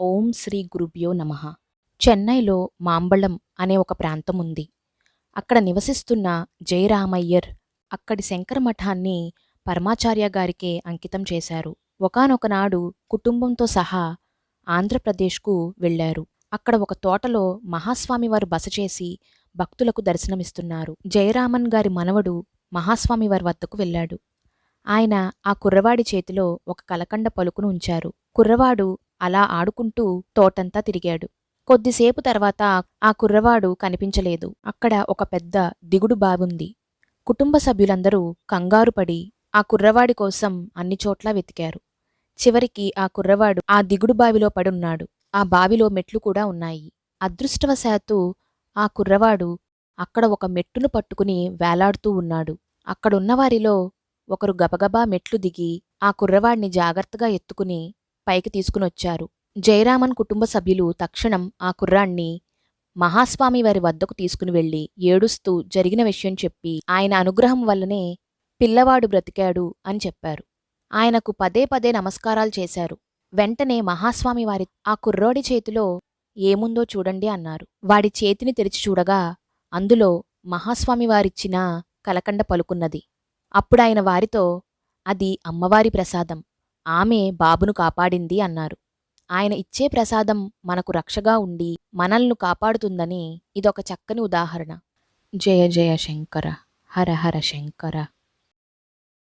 ఓం శ్రీ గురుభ్యో నమ. చెన్నైలో మాంబళం అనే ఒక ప్రాంతం ఉంది అక్కడ నివసిస్తున్న జయరామయ్యర్ అక్కడి శంకర మఠాన్ని పరమాచార్య గారికే అంకితం చేశారు. ఒకానొకనాడు కుటుంబంతో సహా ఆంధ్రప్రదేశ్కు వెళ్ళారు అక్కడ ఒక తోటలో మహాస్వామి వారు బస చేసి భక్తులకు దర్శనమిస్తున్నారు. జయరామన్ గారి మనవడు మహాస్వామి వారి వద్దకు వెళ్ళాడు. ఆయన ఆ కుర్రవాడి చేతిలో ఒక కలకండ పలుకును ఉంచారు. కుర్రవాడు అలా ఆడుకుంటూ తోటంతా తిరిగాడు. కొద్దిసేపు తర్వాత ఆ కుర్రవాడు కనిపించలేదు. అక్కడ ఒక పెద్ద దిగుడు బావుంది కుటుంబ సభ్యులందరూ కంగారుపడి ఆ కుర్రవాడి కోసం అన్ని చోట్లా వెతికారు. చివరికి ఆ కుర్రవాడు ఆ దిగుడు బావిలో పడున్నాడు. ఆ బావిలో మెట్లు కూడా ఉన్నాయి. అదృష్టవశాత్తు ఆ కుర్రవాడు అక్కడ ఒక మెట్టును పట్టుకుని వేలాడుతూ ఉన్నాడు. అక్కడున్నవారిలో ఒకరు గబగబా మెట్లు దిగి ఆ కుర్రవాడిని జాగ్రత్తగా ఎత్తుకుని పైకి తీసుకుని వచ్చారు జయరామన్ కుటుంబ సభ్యులు తక్షణం ఆ కుర్రాణ్ణి మహాస్వామి వారి వద్దకు తీసుకుని వెళ్ళి ఏడుస్తూ జరిగిన విషయం చెప్పి ఆయన అనుగ్రహం వల్లనే పిల్లవాడు బ్రతికాడు అని చెప్పారు. ఆయనకు పదే పదే నమస్కారాలు చేశారు. వెంటనే మహాస్వామి వారి ఆ కుర్రోడి చేతిలో ఏముందో చూడండి అన్నారు. వాడి చేతిని తెరిచి చూడగా అందులో మహాస్వామి వారిచ్చిన కలకండ పలుకున్నది. అప్పుడాయన వారితో అది అమ్మవారి ప్రసాదం. ఆమె బాబును కాపాడింది అన్నారు. ఆయన ఇచ్చే ప్రసాదం మనకు రక్షగా ఉండి మనల్ని కాపాడుతుందని ఇదొక చక్కని ఉదాహరణ. జయ జయ శంకర హర హర శంకర.